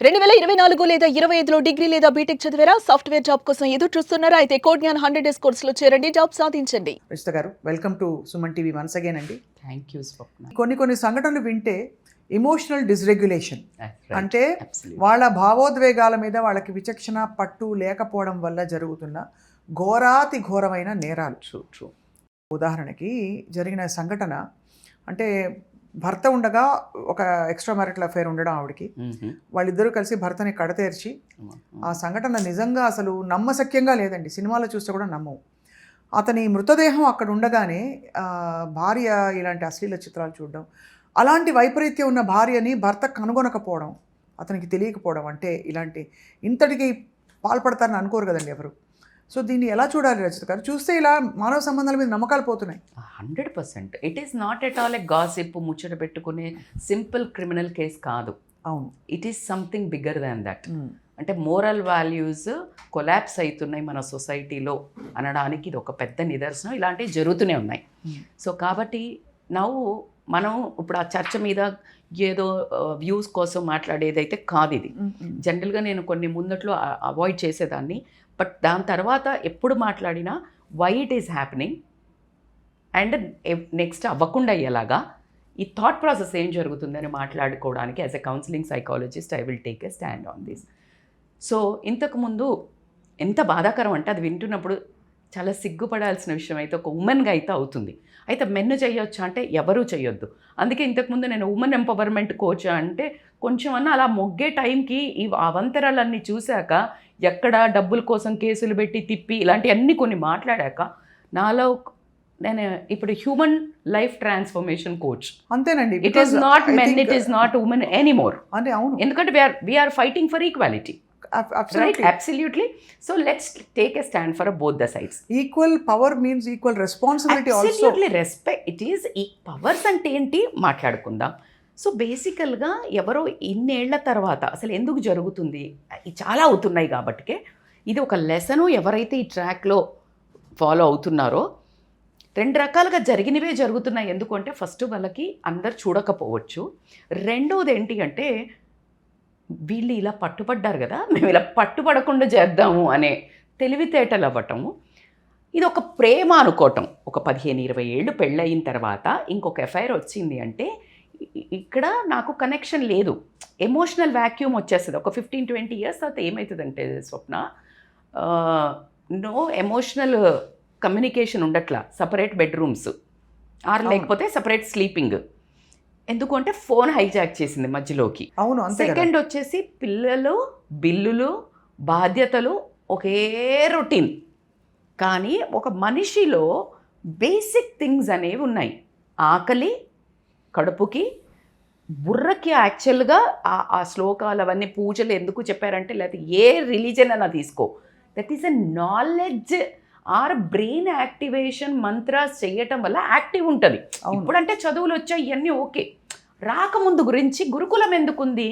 రెండు వేల ఇరవై నాలుగు లేదా ఇరవై ఐదులో డిగ్రీ లేదా బీటెక్ చదివారా? సాఫ్ట్వేర్ జాబ్ కోసం ఎదురు చూస్తున్నారా? అయితే కోడ్ఞాన్ హండ్రెడ్ డేస్ కోర్సులో చేరండి జాబ్ సాధించండి. Rajitha garu welcome to Suman TV once again అండి. Thank you Swapna. కొన్ని కొన్ని సంఘటనలు వింటే ఎమోషనల్ డిస్రెగ్యులేషన్. అంటే. వాళ్ళ భావోద్వేగాల మీద వాళ్ళకి విచక్షణ పట్టు లేకపోవడం వల్ల జరుగుతున్న ఘోరాతి ఘోరమైన నేరాలు. ఉదాహరణకి జరిగిన సంఘటన అంటే భర్త ఉండగా ఒక ఎక్స్ట్రా మ్యారిటల్ అఫైర్ ఉండడం ఆవిడకి. వాళ్ళిద్దరూ కలిసి భర్తని కడతేర్చి ఆ సంఘటన నిజంగా అసలు నమ్మశక్యంగా లేదండి. సినిమాలో చూస్తే కూడా నమ్మవు అతని మృతదేహం అక్కడ ఉండగానే భార్య ఇలాంటి అశ్లీల చిత్రాలు చూడడం అలాంటి వైపరీత్యం ఉన్న భార్యని భర్త కనుగొనకపోవడం అతనికి తెలియకపోవడం అంటే ఇలాంటి ఇంతటికి పాల్పడతారని అనుకోరు కదండి ఎవరు. సో దీన్ని ఎలా చూడాలి రచిత గారు? చూస్తే ఇలా మానవ సంబంధాల మీద నమ్మకాలు పోతున్నాయి. Hundred percent. It is not at all a gossip ముచ్చట పెట్టుకునే సింపుల్ క్రిమినల్ కేస్ కాదు. అవును. It is something bigger than that. అంటే మోరల్ వాల్యూస్ కొలాప్స్ అవుతున్నాయి మన సొసైటీలో అనడానికి ఇది ఒక పెద్ద నిదర్శనం. ఇలాంటివి జరుగుతూనే ఉన్నాయి. Hmm. సో కాబట్టి నవ్వు మనం ఇప్పుడు ఆ చర్చ మీద ఏదో వ్యూస్ కోసం మాట్లాడేదైతే కాదు ఇది. జనరల్గా నేను కొన్ని ముందట్లో అవాయిడ్ చేసేదాన్ని. బట్ దాని తర్వాత ఎప్పుడు మాట్లాడినా why it is happening and next అవ్వకుండా అయ్యేలాగా ఈ థాట్ ప్రాసెస్ ఏం జరుగుతుందని మాట్లాడుకోవడానికి as a counselling psychologist I will take a stand on this so ఇంతకుముందు ఎంత బాధాకరం అంటే అది వింటున్నప్పుడు చాలా సిగ్గుపడాల్సిన విషయం అయితే ఒక ఉమెన్గా అయితే అవుతుంది. అయితే మెన్ను చేయొచ్చు అంటే ఎవరూ చేయొద్దు అందుకే ఇంతకుముందు నేను ఉమెన్ ఎంపవర్మెంట్ కోచ్ అంటే కొంచెం అన్న అలా మొగ్గే టైంకి ఈ అవంతరాలన్నీ చూశాక ఎక్కడ డబ్బుల కోసం కేసులు పెట్టి తిప్పి ఇలాంటివన్నీ కొన్ని మాట్లాడాక నాలో నేను ఇప్పుడు హ్యూమన్ లైఫ్ ట్రాన్స్ఫర్మేషన్ కోచ్. అంతేనండి. It is not men it is not women anymore అంటే అవును. ఎందుకంటే we're we're fighting for equality Ab- right absolutely. Absolutely so let's take a stand for both the sides equal power means equal responsibility also absolutely respect it is ఈ powers అంటే ఏంటి మాట్లాడుకుందాం. So బేసికల్గా ఎవరో ఇన్నేళ్ళ తర్వాత అసలు ఎందుకు జరుగుతుంది? చాలా అవుతున్నాయి కాబట్టికే. ఇది ఒక లెసను ఎవరైతే ఈ ట్రాక్లో ఫాలో అవుతున్నారో రెండు రకాలుగా జరిగినవే జరుగుతున్నాయి. ఎందుకంటే ఫస్ట్ వాళ్ళకి అందరు చూడకపోవచ్చు. రెండోది ఏంటి అంటే వీళ్ళు ఇలా పట్టుబడ్డారు కదా మేము ఇలా పట్టుబడకుండా చేద్దాము అనే తెలివితేటలు అవ్వటము ఇది ఒక ప్రేమ అనుకోవటం. ఒక పదిహేను ఇరవై ఏళ్ళు పెళ్ళయిన తర్వాత ఇంకొక ఎఫ్ఐఆర్ వచ్చింది అంటే ఇక్కడ నాకు కనెక్షన్ లేదు. ఎమోషనల్ వ్యాక్యూమ్ వచ్చేస్తుంది. ఒక ఫిఫ్టీన్ ట్వంటీ ఇయర్స్ తర్వాత ఏమవుతుందంటే Swapna no emotional communication ఉండట్లా. Separate bedrooms are. లేకపోతే సపరేట్ స్లీపింగ్ ఎందుకంటే ఫోన్ హైజాక్ చేసింది మధ్యలోకి. అవును సెకండ్ వచ్చేసి పిల్లలు బిల్లులు బాధ్యతలు ఒకే రొటీన్. కానీ ఒక మనిషిలో బేసిక్ థింగ్స్ అనేవి ఉన్నాయి. ఆకలి కడుపుకి బుర్రకి యాక్చువల్గా ఆ ఆ శ్లోకాలు అవన్నీ పూజలు ఎందుకు చెప్పారంటే లేకపోతే ఏ రిలీజన్ అన్నా తీసుకో. That is a knowledge or brain activation mantras చేయటం వల్ల యాక్టివ్ ఉంటుంది. ఇప్పుడంటే చదువులు వచ్చాయి ఇవన్నీ ఓకే. రాకముందు గురించి గురుకులం ఎందుకుంది?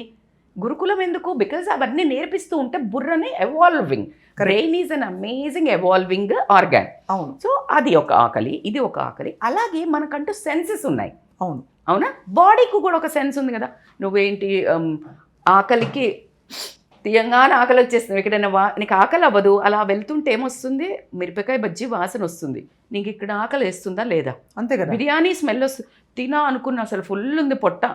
గురుకులం ఎందుకు? బికాజ్ అవన్నీ నేర్పిస్తూ ఉంటే బుర్రని evolving brain is an amazing evolving organ అవును. సో అది ఒక ఆకలి ఇది ఒక ఆకలి. అలాగే మనకంటూ సెన్సెస్ ఉన్నాయి. అవును. అవునా? బాడీకి కూడా ఒక సెన్స్ ఉంది కదా. నువ్వేంటి ఉమ్, ఆకలికి తీయంగానే ఆకలి వచ్చేస్తుంది. ఎక్కడైనా వా నీకు ఆకలి అవ్వదు. అలా వెళ్తుంటే ఏమొస్తుంది? మిరపకాయ బజ్జీ వాసన వస్తుంది. నీకు ఇక్కడ ఆకలి వేస్తుందా లేదా? అంతే కదా. బిర్యానీ స్మెల్ వస్తుంది తినా అనుకున్న అసలు ఫుల్ ఉంది పొట్ట.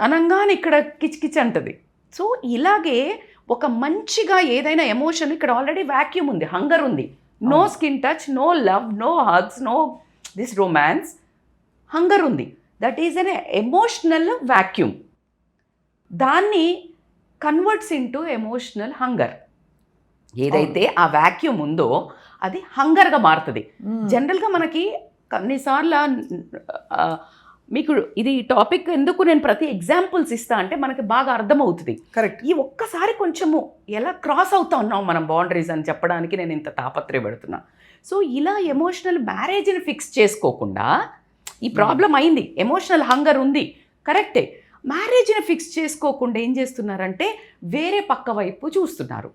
అనంగానే ఇక్కడ కిచకిచ అంటది. సో ఇలాగే ఒక మంచిగా ఏదైనా ఎమోషన్ ఇక్కడ ఆల్రెడీ వాక్యూమ్ ఉంది హంగర్ ఉంది. No. Skin touch no love no hugs no this romance. Hunger ఉంది. That is an emotional vacuum దాన్ని కన్వర్ట్స్ ఇంటూ ఎమోషనల్ హంగర్. ఏదైతే ఆ వాక్యూమ్ ఉందో అది హంగర్గా మారుతుంది. జనరల్గా మనకి కొన్నిసార్లు మీకు ఇది టాపిక్ ఎందుకు నేను ప్రతి ఎగ్జాంపుల్స్ ఇస్తా అంటే మనకి బాగా అర్థమవుతుంది. కరెక్ట్. ఈ ఒక్కసారి కొంచెము ఎలా క్రాస్ అవుతా ఉన్నాం మనం బౌండరీస్ అని చెప్పడానికి నేను ఇంత తాపత్రయపడుతున్నా. సో ఇలా ఎమోషనల్ మ్యారేజ్ని ఫిక్స్ చేసుకోకుండా ఈ ప్రాబ్లం అయింది. ఎమోషనల్ హంగర్ ఉంది. కరెక్టే. మ్యారేజ్ని ఫిక్స్ చేసుకోకుండా ఏం చేస్తున్నారంటే వేరే పక్క వైపు చూస్తున్నారు.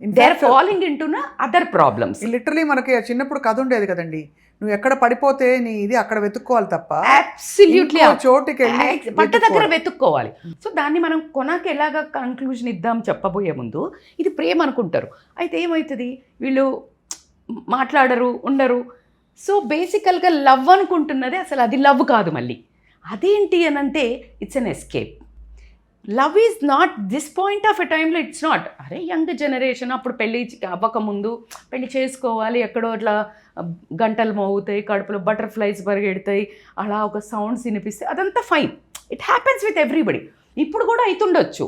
దే ఆర్ ఫాలోయింగ్ ఇంటున్న అదర్ ప్రాబ్లమ్స్ లిటరలీ మనకి చిన్నప్పుడు కథ ఉండేది కదండి. నువ్వు ఎక్కడ పడిపోతే నీ ఇది అక్కడ వెతుక్కోవాలి తప్ప అబ్సల్యూట్లీ చోటుకి పట్ట దగ్గర వెతుక్కోవాలి. వెతుక్కోవాలి. సో దాన్ని మనం కొనకి ఎలాగ కన్క్లూజన్ ఇద్దాం చెప్పబోయే ముందు ఇది ప్రేమ అనుకుంటారు. అయితే ఏమవుతుంది వీళ్ళు మాట్లాడరు ఉండరు. సో బేసికల్గా లవ్ అనుకుంటున్నది అసలు అది లవ్ కాదు మళ్ళీ. అదేంటి అని అంటే it's an escape love is not this point of a టైంలో ఇట్స్ నాట్. అరే యంగ్ జనరేషన్ అప్పుడు పెళ్ళి అవ్వకముందు పెళ్ళి చేసుకోవాలి ఎక్కడో అట్లా గంటలు మోగుతాయి కడుపులో బటర్ఫ్లైస్ పరిగెడతాయి అలా ఒక సౌండ్స్ వినిపిస్తే అదంతా fine. It happens with everybody. ఇప్పుడు కూడా అవుతుండొచ్చు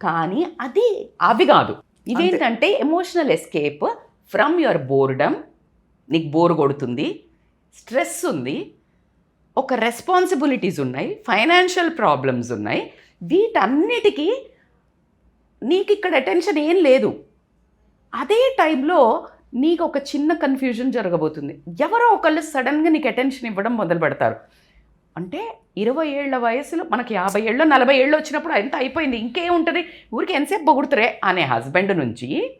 కానీ అది అవి కాదు. ఇదేంటంటే emotional escape from your boredom నీకు బోర్ కొడుతుంది స్ట్రెస్ ఉంది ఒక రెస్పాన్సిబిలిటీస్ ఉన్నాయి ఫైనాన్షియల్ ప్రాబ్లమ్స్ ఉన్నాయి వీటన్నిటికీ నీకు ఇక్కడ అటెన్షన్ ఏం లేదు. అదే టైంలో నీకు ఒక చిన్న కన్ఫ్యూజన్ జరగబోతుంది. ఎవరో ఒకళ్ళు సడన్గా నీకు అటెన్షన్ ఇవ్వడం మొదలు పెడతారు. అంటే ఇరవై ఏళ్ళ వయసులో మనకి యాభై ఏళ్ళు నలభై ఏళ్ళు వచ్చినప్పుడు ఎంత అయిపోయింది. ఇంకేం ఉంటుంది? ఊరికి ఎంతసేపు పొగుడుతురే అనే హస్బెండ్ నుంచి.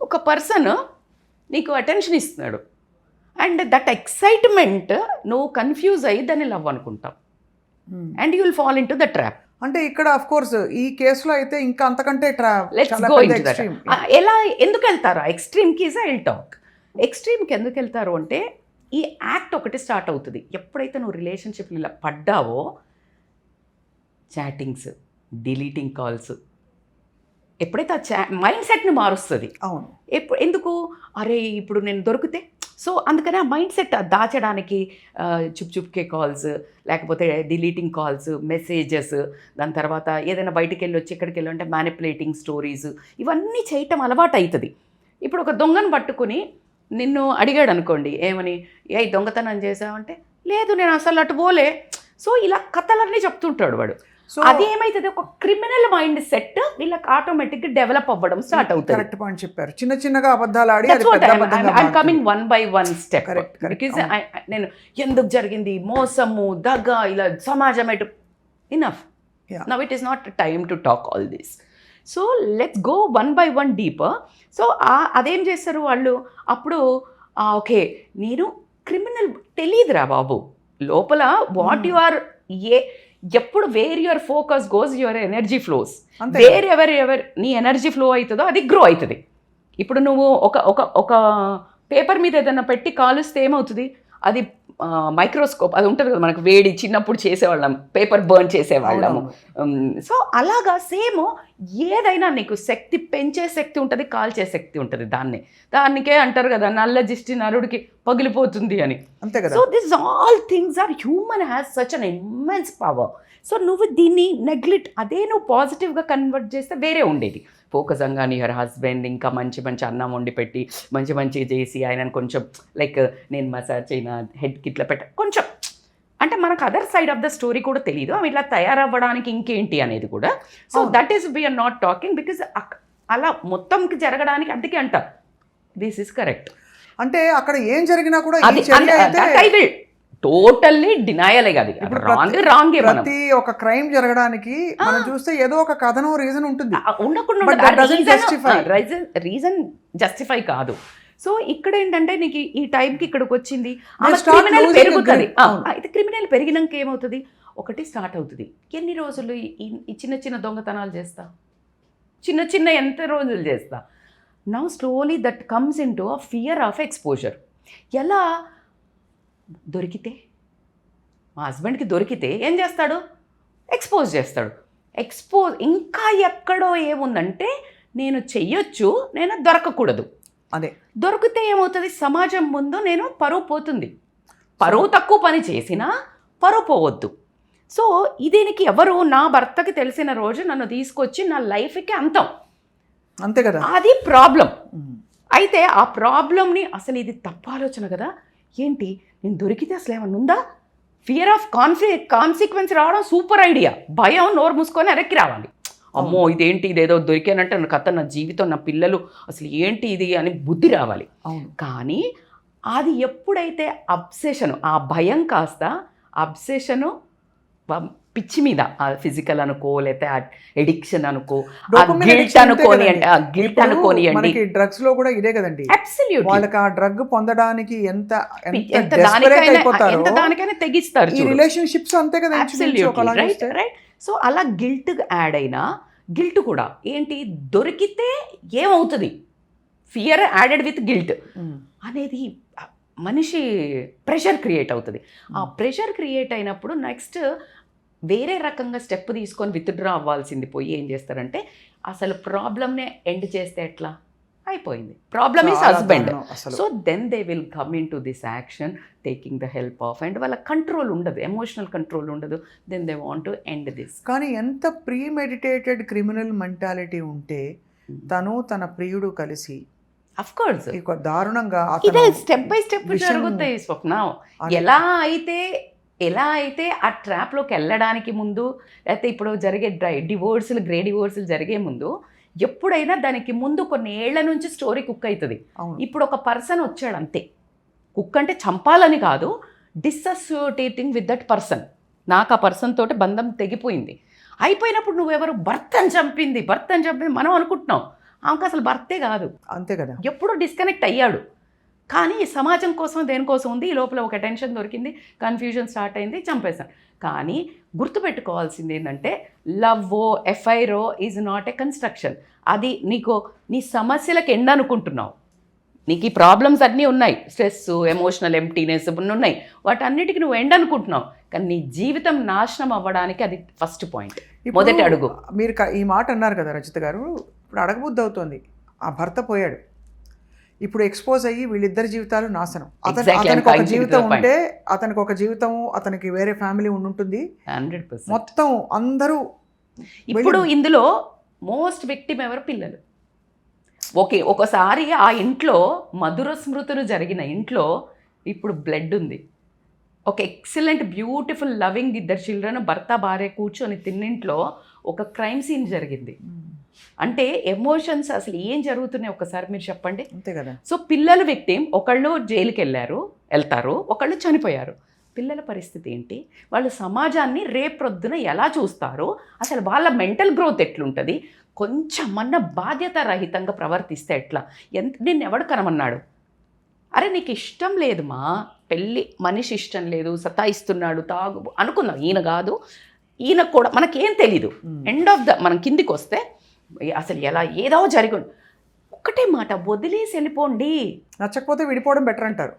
ఒక పర్సన్ నీకు అటెన్షన్ ఇస్తున్నాడు. అండ్ దట్ ఎక్సైట్మెంట్ నువ్వు కన్ఫ్యూజ్ అయ్యి దాన్ని లవ్ అనుకుంటావు. And you will fall into the trap అంటే ఇక్కడ అఫ్ కోర్స్ ఈ కేసులో అయితే ఇంకా అంతకంటే. ఎలా ఎందుకు వెళ్తారు ఎక్స్ట్రీమ్కి ఇస్ ఐల్ టాక్ ఎక్స్ట్రీమ్కి ఎందుకు వెళ్తారు అంటే ఈ యాక్ట్ ఒకటి స్టార్ట్ అవుతుంది. ఎప్పుడైతే నువ్వు రిలేషన్షిప్ ఇలా పడ్డావో చాటింగ్స్ డిలీటింగ్ కాల్స్ ఎప్పుడైతే ఆ చా మైండ్ సెట్ని మారుస్తుంది? అవును. ఎప్పుడు ఎందుకు? అరే ఇప్పుడు నేను దొరికితే సో అందుకని ఆ మైండ్ సెట్ దాచడానికి చుప్చుప్కే చుప్ చుప్కే కాల్స్ లేకపోతే డిలీటింగ్ కాల్స్ మెసేజెస్ దాని తర్వాత ఏదైనా బయటికి వెళ్ళి వచ్చి ఎక్కడికి వెళ్ళి అంటే మ్యానిపులేటింగ్ స్టోరీస్ ఇవన్నీ చేయటం అలవాటు అవుతుంది ఇప్పుడు ఒక దొంగను పట్టుకుని నిన్ను అడిగాడు అనుకోండి ఏమని ఏ దొంగతనం చేసావంటే లేదు నేను అసలు అటు పోలే. సో ఇలా కథలన్నీ చెప్తుంటాడు వాడు. సో అది ఏమైతుంది ఒక క్రిమినల్ మైండ్ సెట్ వీళ్ళకి ఆటోమేటిక్గా డెవలప్ అవ్వడం స్టార్ట్ అవుతుంది కరెక్ట్ పాయింట్ చెప్పారు చిన్న చిన్నగా అబద్ధాలు ఆడి step. Correct, correct. Because అవును. I- I- నేను ఎందుకు జరిగింది మోసము దగ్గ ఇలా సమాజం ఎటు enough. Now it is not time to talk all this so let's go one by one deeper so అదేం చేస్తారు వాళ్ళు అప్పుడు ఓకే నేను క్రిమినల్ తెలియదురా బాబు లోపల వాట్. యు ఆర్ ఏ ఎప్పుడు where your focus goes your energy flows wherever ever నీ ఎనర్జీ ఫ్లో అవుతుందో అది గ్రో అవుతుంది. ఇప్పుడు నువ్వు ఒక ఒక ఒక పేపర్ మీద ఏదైనా పెట్టి కాలుస్తే ఏమవుతుంది? అది మైక్రోస్కోప్ అది ఉంటుంది కదా మనకు వేడి చిన్నప్పుడు చేసేవాళ్ళం పేపర్ బర్న్ చేసేవాళ్ళము. సో అలాగా సేమ్ ఏదైనా నీకు శక్తి పెంచే శక్తి ఉంటుంది కాల్చే శక్తి ఉంటుంది దాన్ని. దానికే అంటారు కదా నల్ల జిష్టి నరుడికి పగిలిపోతుంది అని. అంతే కదా. So this all things are human has such an immense power. So నువ్వు దీన్ని నెగ్లెక్ట్ అదే నువ్వు పాజిటివ్గా కన్వర్ట్ చేస్తే వేరే ఉండేది. ఫోకస్ అంగాని యువర్ హస్బెండ్ ఇంకా మంచి మంచి అన్నం వండి పెట్టి మంచి మంచి చేసి ఆయనను కొంచెం లైక్ నేను మసాజ్ అయినా హెడ్కి ఇట్లా పెట్ట కొంచెం అంటే మనకు other side of the story కూడా తెలియదు ఆమె ఇట్లా తయారవ్వడానికి ఇంకేంటి అనేది కూడా. So. That is we're not talking because అలా మొత్తంకి జరగడానికి అందుకే అంట. దిస్ ఇస్ కరెక్ట్ అంటే అక్కడ ఏం జరిగినా కూడా టోటల్లీ డినాయల్ కాదు రాంగ్ ప్రతి- రాంగే ప్రతి ఒక క్రైమ్ జరగడానికి మనం చూస్తే ఏదో ఒక కథనం రీజన్ ఉంటుంది. ఉండకుండా రీజన్ జస్టిఫై కాదు. సో ఇక్కడ ఏంటంటే నీకు ఈ టైంకి ఇక్కడికి వచ్చింది క్రిమినల్ పెరుగుతుంది. అయితే క్రిమినల్ పెరిగినాక ఏమవుతుంది? ఒకటి స్టార్ట్ అవుతుంది. ఎన్ని రోజులు ఈ ఈ చిన్న చిన్న దొంగతనాలు చేస్తా? చిన్న చిన్న ఎంత రోజులు చేస్తా? Now slowly that comes into a fear of exposure ఎలా? దొరికితే? మా హస్బెండ్కి దొరికితే ఏం చేస్తాడు? ఎక్స్పోజ్ చేస్తాడు. ఎక్స్పోజ్ ఇంకా ఎక్కడో ఏముందంటే నేను చెయ్యొచ్చు నేను దొరకకూడదు. అదే. దొరికితే ఏమవుతుంది? సమాజం ముందు నేను పరువు పోతుంది. పరువు తక్కువ పని చేసినా పరువు పోవద్దు. సో దీనికి ఎవరు నా భర్తకి తెలిసిన రోజు నన్ను తీసుకొచ్చి నా లైఫ్కి అంతం. అంతే కదా? అది ప్రాబ్లం. అయితే ఆ ప్రాబ్లమ్ని అసలు ఇది తప్పు ఆలోచన కదా? ఏంటి? నేను దొరికితే అసలు ఏమన్నా ఉందా? ఫియర్ ఆఫ్ కాన్ఫి కాన్సిక్వెన్స్ రావడం సూపర్ ఐడియా భయం నోరు మూసుకొని ఎరక్కి రావాలి. అమ్మో ఇదేంటి ఇదేదో దొరికానంటే నా కథ నా జీవితం నా పిల్లలు అసలు ఏంటి ఇది అని బుద్ధి రావాలి. కానీ అది ఎప్పుడైతే అబ్సెషన్ ఆ భయం కాస్త అబ్సెషను పిచ్చి మీద ఫిజికల్ అనుకో లేకపోతే ఎడిక్షన్ అనుకో గిల్ట్ కదండి. గిల్ట్ అనుకోనియండి. మనకి డ్రగ్స్లో కూడా ఇదే కదండి. అబ్సల్యూట్లీ వాళ్ళకి ఆ డ్రగ్ పొందడానికి ఎంత ఎంత దానికైనా అయిపోతారో ఎంత దానికైనా తెగిస్తారు ఈ రిలేషన్షిప్స్ అంతే కదా రైట్. రైట్ సో అలా గిల్ట్ యాడ్ అయినా గిల్ట్ కూడా. ఏంటి? దొరికితే ఏమవుతుంది? Fear added with guilt. అనేది మనిషి ప్రెషర్ క్రియేట్ అవుతుంది. ఆ. ప్రెషర్ క్రియేట్ అయినప్పుడు నెక్స్ట్ వేరే రకంగా స్టెప్ తీసుకొని విత్డ్రా అవ్వాల్సింది పోయి ఏం చేస్తారంటే అసలు ప్రాబ్లమ్నే ఎండ్ చేస్తే ఎట్లా? అయిపోయింది. Problem is husband so then they will come into this action taking the help of and వాళ్ళ కంట్రోల్ ఉండదు. ఎమోషనల్ కంట్రోల్ ఉండదు. Then they want to end this కానీ ఎంత ప్రీ మెడిటేటెడ్ క్రిమినల్ మెంటాలిటీ ఉంటే తను తన ప్రియుడు కలిసి కోర్స్ దారుణంగా ఇదే స్టెప్ బై స్టెప్ జరుగుతాయి స్వప్న. ఎలా అయితే ఎలా అయితే ఆ ట్రాప్లోకి వెళ్ళడానికి ముందు లేకపోతే ఇప్పుడు జరిగే డ్రై డివోర్సులు గ్రే డివోర్సులు జరిగే ముందు ఎప్పుడైనా దానికి ముందు కొన్ని ఏళ్ళ నుంచి స్టోరీ కుక్ అవుతుంది ఇప్పుడు ఒక పర్సన్ వచ్చాడు అంతే. కుక్ అంటే చంపాలని కాదు డిసోసియేటింగ్ విత్ దట్ పర్సన్. నాకు ఆ పర్సన్ తోటి బంధం తెగిపోయింది. అయిపోయినప్పుడు నువ్వెవరు? భర్తను చంపింది. భర్తను చంపింది. మనం అనుకుంటున్నాం. ఆమెకు అసలు భర్తే కాదు. అంతే కదా. ఎప్పుడో డిస్కనెక్ట్ అయ్యాడు. కానీ సమాజం కోసం దేనికోసం ఉంది? ఈ లోపల ఒక టెన్షన్ దొరికింది కన్ఫ్యూజన్ స్టార్ట్ అయింది చంపేశాను కానీ గుర్తుపెట్టుకోవాల్సింది ఏంటంటే లవ్ ఎఫ్ఐరో ఈజ్ నాట్ ఎ కన్స్ట్రక్షన్. అది నీకు నీ సమస్యలకు ఎండ్ అనుకుంటున్నావు నీకు ఈ ప్రాబ్లమ్స్ అన్నీ ఉన్నాయి. స్ట్రెస్ ఎమోషనల్ ఎంప్టీనెస్ ఉన్నాయి. వాటన్నిటికి నువ్వు ఎండ్ అనుకుంటున్నావు కానీ నీ జీవితం నాశనం అవ్వడానికి అది ఫస్ట్ పాయింట్. మొదటి అడుగు. మీరు ఈ మాట అన్నారు కదా రచిత గారు ఇప్పుడు అడగబుద్ధి అవుతోంది ఆ భర్త పోయాడు. ఇప్పుడు ఎక్స్పోజ్ అయ్యి వీళ్ళిద్దరి జీవితాలు నాశనం. అతను అతనికి ఒక జీవితం. ఉంటే అతనికి ఒక జీవితం అతనికి వేరే ఫ్యామిలీ ఉండుంటుంది. మొత్తం అందరూ ఇప్పుడు ఇందులో మోస్ట్ విక్టిమ్ ఎవరు? పిల్లలు. ఓకే ఒకసారి ఆ ఇంట్లో మధుర స్మృతులు జరిగిన ఇంట్లో ఇప్పుడు బ్లడ్ ఉంది. ఒక ఎక్సలెంట్ బ్యూటిఫుల్ లవింగ్ ఇద్దరు చిల్డ్రన్ భర్త భార్య కూర్చొని తిన్నింట్లో ఒక క్రైమ్ సీన్ జరిగింది. అంటే ఎమోషన్స్ అసలు ఏం జరుగుతున్నాయి ఒకసారి మీరు చెప్పండి. అంతే కదా. సో పిల్లల విక్టిమ్ ఒకళ్ళు జైలుకి వెళ్ళారు వెళ్తారు ఒకళ్ళు చనిపోయారు. పిల్లల పరిస్థితి ఏంటి? వాళ్ళు సమాజాన్ని రేపొద్దున ఎలా చూస్తారు అసలు వాళ్ళ మెంటల్ గ్రోత్ ఎట్లుంటుంది? కొంచెమన్నా బాధ్యత రహితంగా ప్రవర్తిస్తే ఎట్లా? ఎంత నిన్ను ఎవడు కనమన్నాడు? అరే నీకు ఇష్టం లేదు మా పెళ్ళి మనిషి ఇష్టం లేదు సతాయిస్తున్నాడు తాగు అనుకుందాం. ఈయన కాదు ఈయన కూడా మనకేం తెలీదు. ఎండ్ ఆఫ్ ద మనం కిందికి వస్తే అసలు ఎలా ఏదో జరిగి ఒక్కటే మాట వదిలేసి వెళ్ళిపోండి. నచ్చకపోతే విడిపోవడం బెటర్ అంటారు.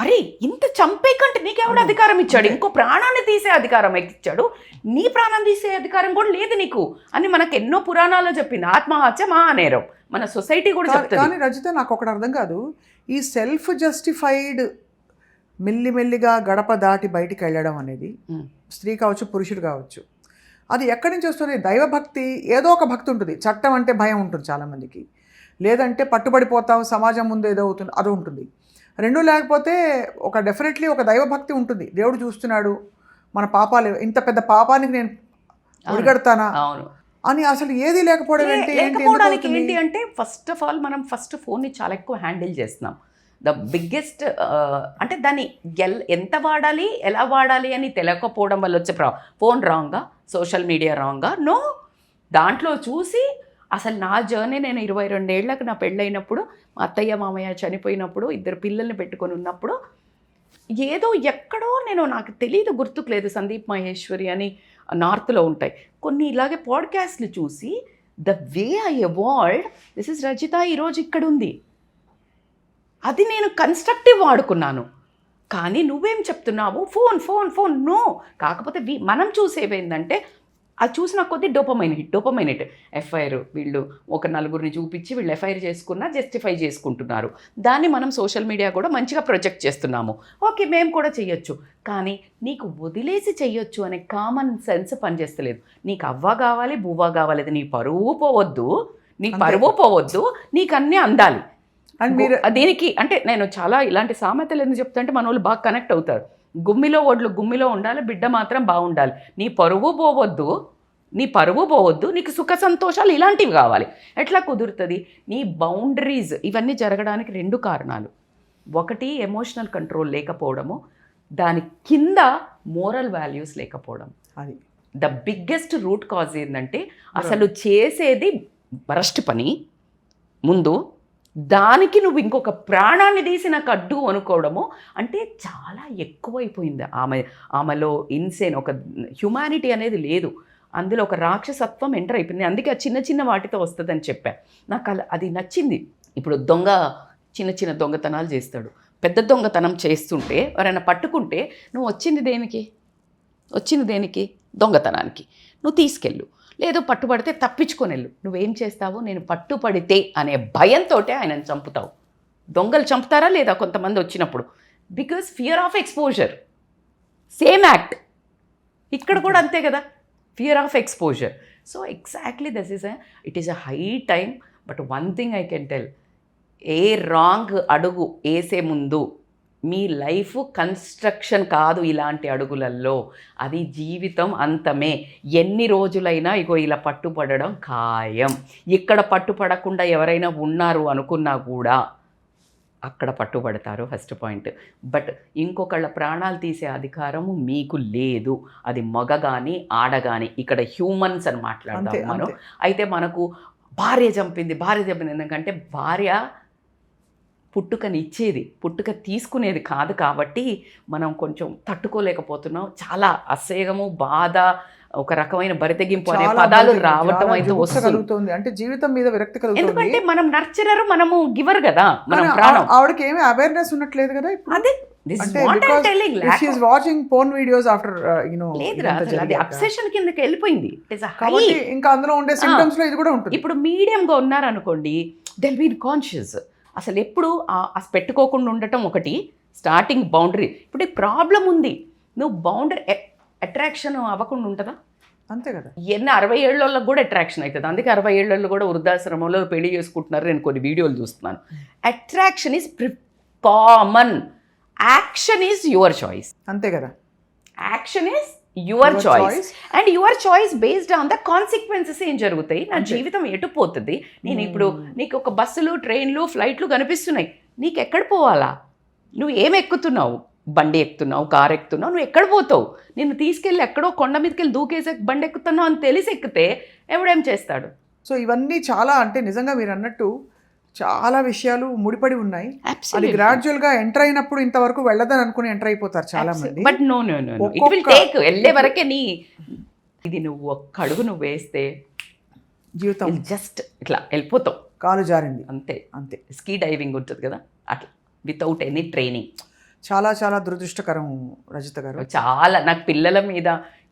అరే ఇంత చంపే కంటే నీకెవడు. అధికారం ఇచ్చాడు. ఇంకో ప్రాణాన్ని తీసే అధికారం ఇచ్చాడు? నీ ప్రాణం తీసే అధికారం కూడా లేదు నీకు. అని మనకు ఎన్నో పురాణాల్లో చెప్పింది. ఆత్మహత్య మహానేరం మన సొసైటీ కూడా చెప్తుంది. కానీ రజిత నాకు ఒకటి అర్థం కాదు. ఈ సెల్ఫ్ జస్టిఫైడ్ మెల్లిమెల్లిగా గడప దాటి బయటికి వెళ్ళడం అనేది. స్త్రీ కావచ్చు పురుషుడు కావచ్చు. అది ఎక్కడి నుంచి వస్తుంది? దైవభక్తి ఏదో ఒక భక్తి ఉంటుంది. చట్టం అంటే భయం ఉంటుంది చాలామందికి. లేదంటే పట్టుబడిపోతాం సమాజం ముందు ఏదో అవుతుంది అది ఉంటుంది. రెండు లేకపోతే ఒక డెఫినెట్లీ ఒక దైవభక్తి ఉంటుంది. దేవుడు చూస్తున్నాడు మన పాపాలు ఇంత పెద్ద పాపానికి నేను ఒడిగడతానా? అవును. అని అసలు ఏది లేకపోవడం ఏంటి? ఏంటి లేకపోవడానికి అంటే ఫస్ట్ ఆఫ్ ఆల్ మనం ఫస్ట్ ఫోన్ని చాలా ఎక్కువ హ్యాండిల్ చేస్తున్నాం. ద బిగ్గెస్ట్ అంటే దాన్ని ఎల్ ఎంత వాడాలి ఎలా వాడాలి అని తెలియకపోవడం వల్ల వచ్చే ప్రా ఫోన్ రాంగా సోషల్ మీడియా రాంగా? నో. దాంట్లో చూసి అసలు నా జర్నీ నేను ఇరవై రెండేళ్ళకు నా పెళ్ళైనప్పుడు మా అత్తయ్య మామయ్య చనిపోయినప్పుడు ఇద్దరు పిల్లల్ని పెట్టుకొని ఉన్నప్పుడు ఏదో ఎక్కడో నేను నాకు తెలియదు గుర్తుకు లేదు సందీప్ మహేశ్వరి అని నార్త్లో ఉంటాయి. కొన్ని ఇలాగే పాడ్కాస్ట్లు చూసి the way I evolved this is Rajitha ఈరోజు ఇక్కడ ఉంది అది నేను కన్స్ట్రక్టివ్ వాడుకున్నాను. కానీ నువ్వేం చెప్తున్నావు ఫోన్ ఫోన్ ఫోన్ నో. కాకపోతే వి- మనం చూసేవేందంటే అది చూసిన కొద్దీ dopamine hit dopamine hit. FIR వీళ్ళు ఒక నలుగురిని చూపించి వీళ్ళు ఎఫ్ఐఆర్ చేసుకున్నా జస్టిఫై చేసుకుంటున్నారు. దాన్ని మనం సోషల్ మీడియా కూడా మంచిగా ప్రొజెక్ట్ చేస్తున్నాము. ఓకే మేము కూడా చెయ్యొచ్చు. కానీ నీకు వదిలేసి చెయ్యొచ్చు అనే కామన్ సెన్స్ పనిచేస్తలేదు. నీకు అవ్వ కావాలి బువ్వ కావాలి నీ పరువు పోవద్దు. నీ. పరువు పోవద్దు. నీకు అన్నీ అందాలి. అండ్ మీరు దీనికి అంటే నేను చాలా ఇలాంటి సామెతలు ఎందుకు చెప్తుంటే మన వాళ్ళు బాగా కనెక్ట్ అవుతారు. గుమ్మిలో ఒడ్లు గుమ్మిలో ఉండాలి బిడ్డ మాత్రం బాగుండాలి. నీ పరువు పోవద్దు నీ పరువు పోవద్దు నీకు సుఖ సంతోషాలు ఇలాంటివి కావాలి. ఎట్లా కుదురుతుంది? నీ బౌండరీస్ ఇవన్నీ జరగడానికి రెండు కారణాలు. ఒకటి ఎమోషనల్ కంట్రోల్ లేకపోవడము. దాని కింద మోరల్ వాల్యూస్ లేకపోవడం. అది. ద బిగ్గెస్ట్ రూట్ కాజ్ ఏంటంటే అసలు చేసేది వరస్ట్ పని. ముందు దానికి నువ్వు ఇంకొక ప్రాణాన్ని తీసి నాకు అడ్డు అనుకోవడము అంటే చాలా ఎక్కువైపోయింది. ఆమె ఆమెలో ఇన్సేన్ ఒక హ్యుమానిటీ అనేది లేదు. అందులో ఒక రాక్షసత్వం ఎంటర్ అయిపోయింది. అందుకే ఆ చిన్న చిన్న వాటితో వస్తుందని చెప్పా. నాకు అలా అది నచ్చింది. ఇప్పుడు దొంగ చిన్న చిన్న దొంగతనాలు చేస్తాడు. పెద్ద దొంగతనం చేస్తుంటే ఎవరైనా పట్టుకుంటే నువ్వు వచ్చింది దేనికి? వచ్చింది దేనికి? దొంగతనానికి. నువ్వు తీసుకెళ్ళు. లేదు పట్టుబడితే తప్పించుకొని వెళ్ళు నువ్వేం చేస్తావు? నేను పట్టుపడితే అనే భయంతో ఆయనను చంపుతావు. దొంగలు చంపుతారా లేదా కొంతమంది వచ్చినప్పుడు? Because fear of exposure same act ఇక్కడ కూడా అంతే కదా? Fear of exposure so exactly this is it is a high time but one thing I can tell A wrong అడుగు వేసే ముందు మీ లైఫ్ కన్స్ట్రక్షన్ కాదు ఇలాంటి అడుగులలో అది జీవితం అంతమే. ఎన్ని రోజులైనా ఇగో ఇలా పట్టుపడడం ఖాయం. ఇక్కడ పట్టుపడకుండా ఎవరైనా ఉన్నారు అనుకున్నా కూడా అక్కడ పట్టుబడతారు ఫస్ట్ పాయింట్ బట్ ఇంకొకళ్ళ ప్రాణాలు తీసే అధికారము మీకు లేదు. అది మగ కానీ ఆడ కానీ ఇక్కడ హ్యూమన్స్ అని మాట్లాడతాం మనం. అయితే మనకు భార్య చంపింది భార్య చంపింది. ఎందుకంటే భార్య పుట్టుకని ఇచ్చేది పుట్టుక తీసుకునేది కాదు కాబట్టి మనం కొంచెం తట్టుకోలేకపోతున్నాం. చాలా అసహ్యము బాధ ఒక రకమైన బరితెగింపు అనే పదాలు రావటం అయితే వస్తుంది. అంటే జీవితం మీద విరక్తి కలుగుతుంది. ఎందుకంటే మనం నర్చరర్ మనము గివర్ కదా మనం ప్రాణం. ఆవిడకి ఏమీ అవేర్నెస్ ఉన్నట్లేదు కదా అదే అబ్సెషన్ కిందకి వెళ్ళిపోయింది. ఇంకా అందులో ఉండే సిమ్టమ్స్లో ఇది కూడా ఉంటుంది. ఇప్పుడు మీడియంగా ఉన్నారనుకోండి దెల్ బీ కాన్షియస్ అసలు ఎప్పుడు పెట్టుకోకుండా ఉండటం ఒకటి స్టార్టింగ్ బౌండరీ ఇప్పుడు ప్రాబ్లం ఉంది. నువ్వు బౌండరీ అట్రాక్షన్ అవ్వకుండా ఉంటుందా? అంతే కదా. ఎన్ని అరవై ఏళ్ళకి కూడా అట్రాక్షన్ అవుతుంది. అందుకే అరవై ఏళ్ళలో కూడా వృద్ధాశ్రమంలో పెళ్ళి చేసుకుంటున్నారు. నేను కొన్ని వీడియోలు చూస్తున్నాను. Attraction is common action is your choice అంతే కదా. Action is your choice. And your choice based on the consequences ఏం జరుగుతాయి? నా. జీవితం ఎటు పోతుంది? నేను Hmm. ఇప్పుడు నీకు ఒక బస్సులు ట్రైన్లు ఫ్లైట్లు కనిపిస్తున్నాయి. నీకు ఎక్కడ పోవాలా? నువ్వు ఏం ఎక్కుతున్నావు? బండి ఎక్కుతున్నావు కార్ ఎక్కుతున్నావు నువ్వు ఎక్కడ పోతావు? నిన్ను తీసుకెళ్ళి ఎక్కడో కొండ మీదకి వెళ్ళి దూకేసి బండి ఎక్కుతున్నావు అని తెలిసి ఎక్కితే ఎవడేం చేస్తాడు? సో ఇవన్నీ చాలా అంటే నిజంగా మీరు అన్నట్టు చాలా విషయాలు ముడిపడి ఉన్నాయి. అది గ్రాడ్యువల్గా ఎంటర్ అయినప్పుడు ఇంతవరకు వెళ్ళదని అనుకుని ఎంటర్ అయిపోతారు చాలా మంది. But no no no it will take వెళ్ళే వరకే నీ ఇది నువ్వు ఒక్క అడుగు నువ్వు వేస్తే జీవితం జస్ట్ ఇట్లా వెళ్ళిపోతావు కాలు జారింది. అంతే. అంతే. స్కీ డైవింగ్ ఉంటుంది కదా? అట్లా. వితౌట్ ఎనీ ట్రైనింగ్ చాలా చాలా దురదృష్టకరం రజిత గారు. చాలా. నాకు పిల్లల మీద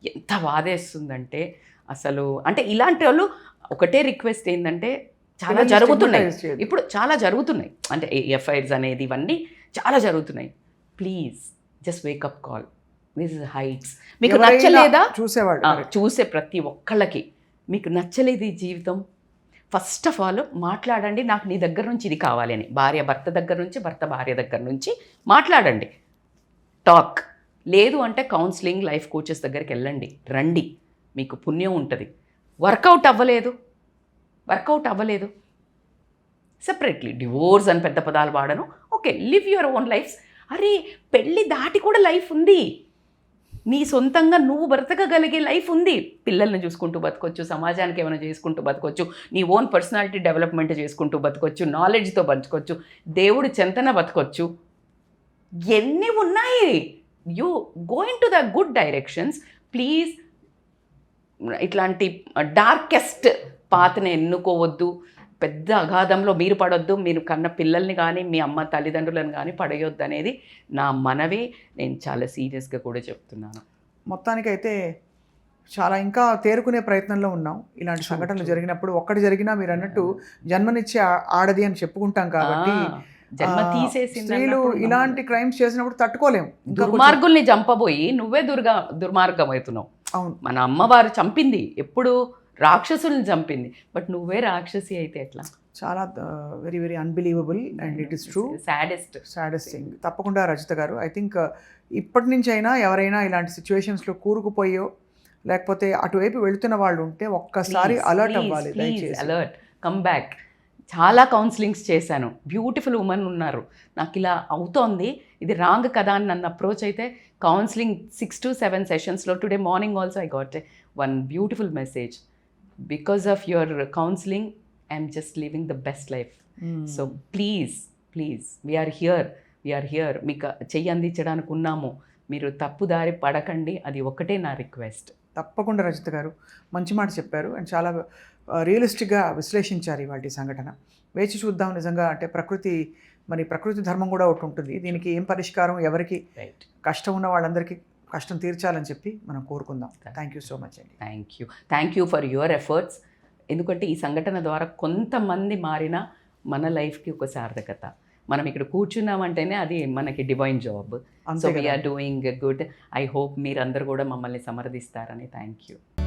ఎంత బాధేస్తుందంటే అసలు అంటే ఇలాంటి వాళ్ళు ఒకటే రిక్వెస్ట్ ఏంటంటే చాలా జరుగుతున్నాయి. ఇప్పుడు చాలా జరుగుతున్నాయి. అంటే ఎఫ్ఐఆర్స్ అనేది ఇవన్నీ చాలా జరుగుతున్నాయి. Please just wake up call this is heights మీకు నచ్చలేదా? correct. చూసే ప్రతి ఒక్కళ్ళకి మీకు నచ్చలేదు ఈ జీవితం? ఫస్ట్ ఆఫ్ ఆల్ మాట్లాడండి నాకు నీ దగ్గర నుంచి ఇది కావాలి అని. భార్య భర్త దగ్గర నుంచి భర్త భార్య దగ్గర నుంచి మాట్లాడండి. టాక్ లేదు అంటే కౌన్సిలింగ్ లైఫ్ కోచెస్ దగ్గరికి వెళ్ళండి. రండి. మీకు పుణ్యం ఉంటుంది. వర్కౌట్ అవ్వలేదు. వర్కౌట్ అవ్వలేదు. సెపరేట్లీ డివోర్స్ అని పెద్ద పదాలు వాడను. Okay live your own life అరే పెళ్ళి దాటి కూడా లైఫ్ ఉంది. నీ సొంతంగా నువ్వు బ్రతకగలిగే లైఫ్ ఉంది. పిల్లల్ని చూసుకుంటూ బతకొచ్చు సమాజానికి ఏమైనా చేసుకుంటూ బతకొచ్చు నీ ఓన్ పర్సనాలిటీ డెవలప్మెంట్ చేసుకుంటూ బతకొచ్చు నాలెడ్జ్తో బతకొచ్చు దేవుడు చెంతన బతకొచ్చు. ఎన్ని ఉన్నాయి? You going to the good directions please ఇట్లాంటి డార్కెస్ట్ పాతని ఎన్నుకోవద్దు. పెద్ద అగాధంలో మీరు పడొద్దు. మీరు కన్న పిల్లల్ని కానీ మీ అమ్మ తల్లిదండ్రులను కానీ పడేయొద్దు అనేది నా మనవి. నేను చాలా సీరియస్గా కూడా చెప్తున్నాను. మొత్తానికైతే చాలా ఇంకా తేరుకునే ప్రయత్నంలో ఉన్నాం. ఇలాంటి సంఘటనలు. జరిగినప్పుడు ఒక్కటి జరిగినా మీరు అన్నట్టు జన్మనిచ్చే ఆడది అని చెప్పుకుంటాం కాబట్టి జన్మ ఆ, తీసేసింది స్త్రీలు ఇలాంటి క్రైమ్స్ చేసినప్పుడు తట్టుకోలేం. ఇంకా కొంచెం- దుర్మార్గుల్ని చంపబోయి నువ్వే దుర్గా దుర్మార్గం అవుతున్నావు మన అమ్మవారు చంపింది. ఎప్పుడు రాక్షసుల్ని చంపింది. బట్ నువ్వే రాక్షసి అయితే ఎట్లా? చాలా very very unbelievable and it is true saddest saddest thing తప్పకుండా రజిత గారు ఐ థింక్ ఇప్పటి నుంచి అయినా ఎవరైనా ఇలాంటి సిచ్యువేషన్స్లో కూరుకుపోయో లేకపోతే అటువైపు వెళుతున్న వాళ్ళు ఉంటే ఒక్కసారి అలర్ట్ అవ్వాలి దయచేసి. అలర్ట్ కమ్ బ్యాక్ చాలా కౌన్సిలింగ్స్ చేశాను. బ్యూటిఫుల్ ఉమెన్ ఉన్నారు. నాకు ఇలా అవుతోంది. ఇది రాంగ్ కదా అని నన్ను అప్రోచ్ అయితే counselling six to seven సెషన్స్లో today morning also I got one beautiful message because of your counselling I'm just living the best life so please please we're here we're here మీకు చెయ్యి అందించడానికి ఉన్నాము. మీరు తప్పుదారి పడకండి. అది ఒకటే నా రిక్వెస్ట్ తప్పకుండా రజిత గారు మంచి మాట చెప్పారు. అండ్ చాలా రియలిస్టిక్గా విశ్లేషించారు ఇవాళ సంఘటన. వేచి చూద్దాం నిజంగా అంటే ప్రకృతి మరి ప్రకృతి ధర్మం కూడా ఒకటి ఉంటుంది. దీనికి ఏం పరిష్కారం ఎవరికి కష్టం ఉన్న వాళ్ళందరికీ కష్టం తీర్చాలని చెప్పి మనం కోరుకుందాం. థ్యాంక్ యూ సో మచ్ అండి. Thank you thank you for your efforts ఎందుకంటే ఈ సంఘటన ద్వారా కొంతమంది మారిన మన లైఫ్కి ఒక సార్థకత. మనం ఇక్కడ కూర్చున్నామంటేనే అది మనకి divine job so. We're doing good I hope మీరందరూ కూడా మమ్మల్ని సమర్థిస్తారని థ్యాంక్ యూ